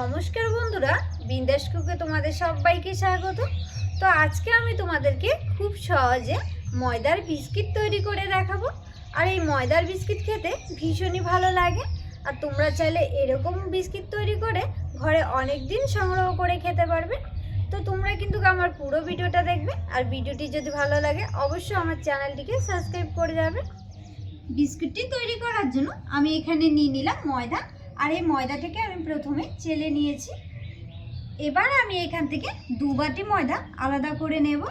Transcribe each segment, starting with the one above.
নমস্কার বন্ধুরা, বিন্দাস কুকে তোমাদের সবাইকে স্বাগত। তো আজকে আমি তোমাদেরকে খুব সহজে ময়দার বিস্কিট তৈরি করে দেখাবো। আর এই ময়দার বিস্কিট খেতে ভীষণই ভালো লাগে। আর তোমরা চাইলে এরকম বিস্কিট তৈরি করে ঘরে অনেক দিন সংগ্রহ করে খেতে পারবে। তো তোমরা কিন্তু আমার পুরো ভিডিওটা দেখবে। আর ভিডিওটি যদি ভালো লাগে, অবশ্যই আমার চ্যানেলটিকে সাবস্ক্রাইব করে যাবে। বিস্কুটটি তৈরি করার জন্য আমি এখানে নিয়ে নিলাম ময়দা। আর এই ময়দাটাকে আমি প্রথমে চেলে নিয়েছি। এবার আমি এখান থেকে দু বাটি ময়দা আলাদা করে নেব।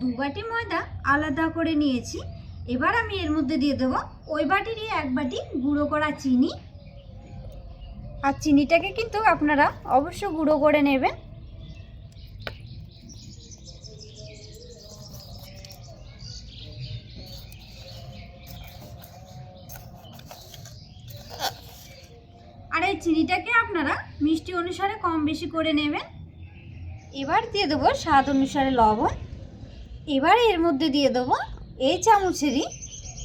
দু বাটি ময়দা আলাদা করে নিয়েছি। এবার আমি এর মধ্যে দিয়ে দেবো ওই বাটিরই এক বাটি গুঁড়ো করা চিনি। আর চিনিটাকে কিন্তু আপনারা অবশ্য গুঁড়ো করে নেবেন। আর এই চিনিটাকে আপনারা মিষ্টি অনুসারে কম বেশি করে নেবেন। এবার দিয়ে দেবো স্বাদ অনুসারে লবণ। এবার এর মধ্যে দিয়ে দেবো এই চামচেরই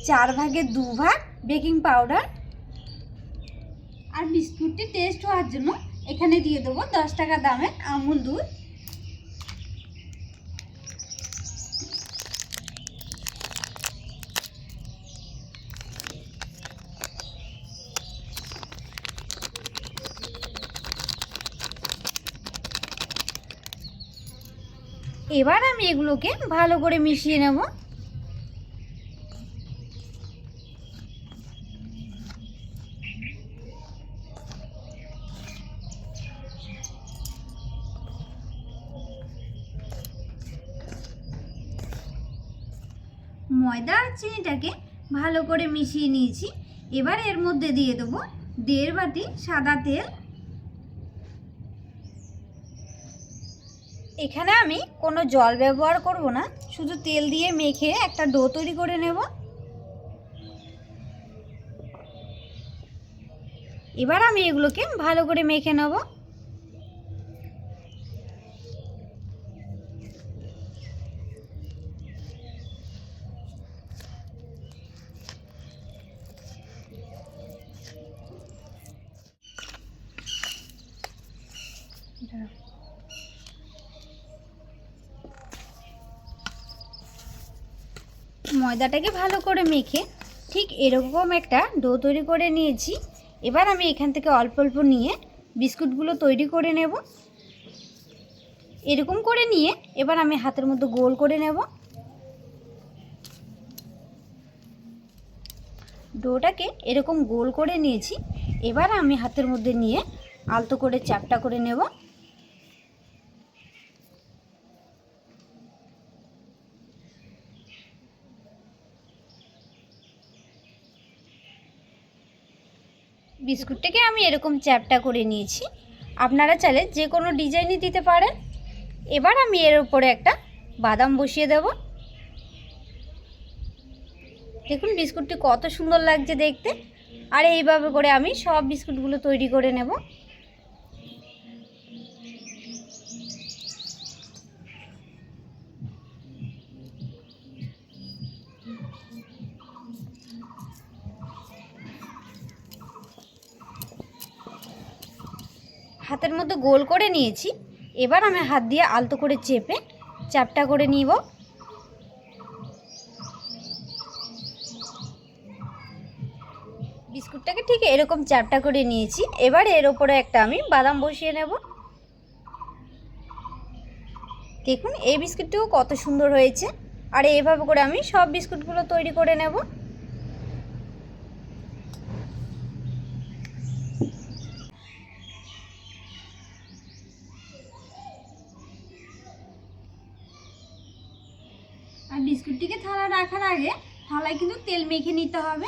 চার ভাগে দু ভাগ বেকিং পাউডার আর বিস্কুটটি টেস্ট হওয়ার জন্য এখানে দিয়ে দেবো দশ টাকা দামের আমুল দুধ। এবার আমি এগুলোকে ভালো করে মিশিয়ে নেব। ময়দা আর চিনিটাকে ভালো করে মিশিয়ে নিয়েছি। এবার এর মধ্যে দিয়ে দেবো দেড় বাটি সাদা তেল। এখানে আমি কোনো জল ব্যবহার করব না, শুধু তেল দিয়ে মেখে একটা ডো তৈরি করে নেব। এবার আমি এগুলোকে ভালো করে মেখে নেব। ময়দাটাকে ভালো করে মেখে ঠিক এরকম একটা ডো তৈরি করে নিয়েছি। এবার আমি এখান থেকে অল্প অল্প নিয়ে বিস্কুটগুলো তৈরি করে নেব। এরকম করে নিয়ে এবার আমি হাতের মধ্যে গোল করে নেব। ডোটাকে এরকম গোল করে নিয়েছি। এবার আমি হাতের মধ্যে নিয়ে আলতো করে চাপটা করে নেব। বিস্কুটটাকে আমি এরকম চ্যাপটা করে নিয়েছি। আপনারা চাইলে যে কোনো ডিজাইনই দিতে পারেন। এবার আমি এর উপরে একটা বাদাম বসিয়ে দেব। দেখুন বিস্কুটটি কত সুন্দর লাগছে দেখতে। আর এইভাবে করে আমি সব বিস্কুটগুলো তৈরি করে নেব। হাতের মধ্যে গোল করে নিয়েছি। এবার আমি হাত দিয়ে আলতো করে চেপে চাপটা করে নিব। বিস্কুটটাকে ঠিক এরকম চাপটা করে নিয়েছি। এবার এর ওপরে একটা আমি বাদাম বসিয়ে নেব। দেখুন, এই বিস্কুটটিও কত সুন্দর হয়েছে। আর এইভাবে করে আমি সব বিস্কুটগুলো তৈরি করে নেব। আর বিস্কুটটিকে থালা রাখার আগে থালায় কিন্তু তেল মেখে নিতে হবে।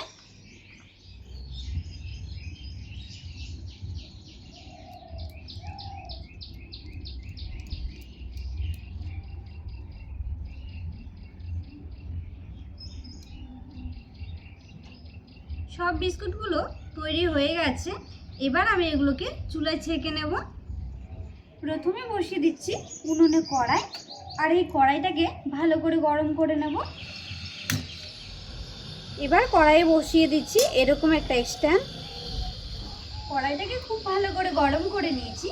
সব বিস্কুটগুলো তৈরি হয়ে গেছে। এবার আমি এগুলোকে চুলায় ছেঁকে নেব। প্রথমে বসিয়ে দিচ্ছি উনুনে কড়াই। আর এই কড়াইটাকে ভালো করে গরম করে নেব। এবার কড়াইয়ে বসিয়ে দিচ্ছি এরকম একটা স্ট্যান্ড কড়াইটাকে খুব ভালো করে গরম করে নিয়েছি।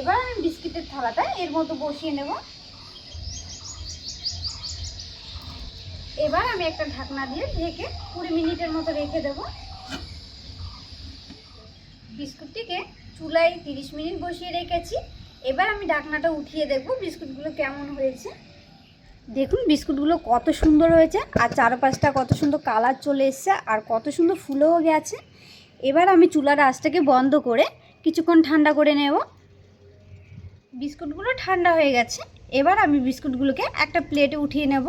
এবার আমি বিস্কিটের থালাটা এর মতো বসিয়ে নেব। এবার আমি একটা ঢাকনা দিয়ে ঢেকে কুড়ি মিনিটের মতো রেখে দেব। বিস্কুটটিকে চুলায় তিরিশ মিনিট বসিয়ে রেখেছি। এবার আমি ঢাকনাটা উঠিয়ে দেখব বিস্কুটগুলো কেমন হয়েছে। দেখুন, বিস্কুটগুলো কত সুন্দর হয়েছে, আর চারপাশটা কত সুন্দর কালার চলে এসছে, আর কত সুন্দর ফুলেও গেছে। এবার আমি চুলার আঁচটাকে বন্ধ করে কিছুক্ষণ ঠান্ডা করে নেব। বিস্কুটগুলো ঠান্ডা হয়ে গেছে, এবার আমি বিস্কুটগুলোকে একটা প্লেটে উঠিয়ে নেব।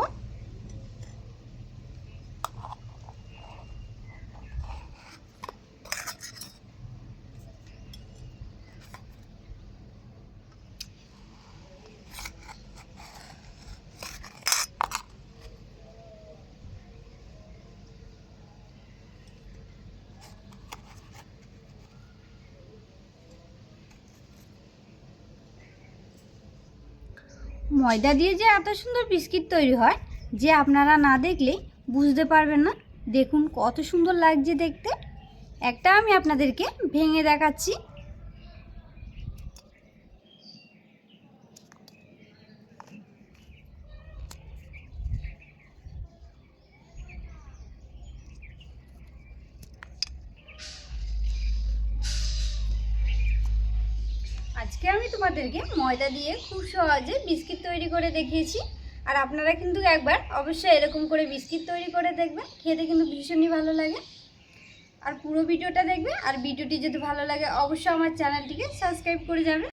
ময়দা দিয়ে যে এত সুন্দর বিস্কিট তৈরি হয়, যে আপনারা না দেখলে বুঝতে পারবেন না। দেখুন কত সুন্দর লাগছে দেখতে। একটা আমি আপনাদেরকে ভেঙে দেখাচ্ছি। আজকে আমি তোমাদেরকে ময়দা দিয়ে খুব সহজে বিস্কিট তৈরি করে দেখিয়েছি। আর আপনারা কিন্তু একবার অবশ্যই এরকম করে বিস্কিট তৈরি করে দেখবেন। খেতে কিন্তু ভীষণই ভালো লাগে। আর পুরো ভিডিওটা দেখবে। আর ভিডিওটি যদি ভালো লাগে, অবশ্যই আমার চ্যানেলটিকে সাবস্ক্রাইব করে যাবে।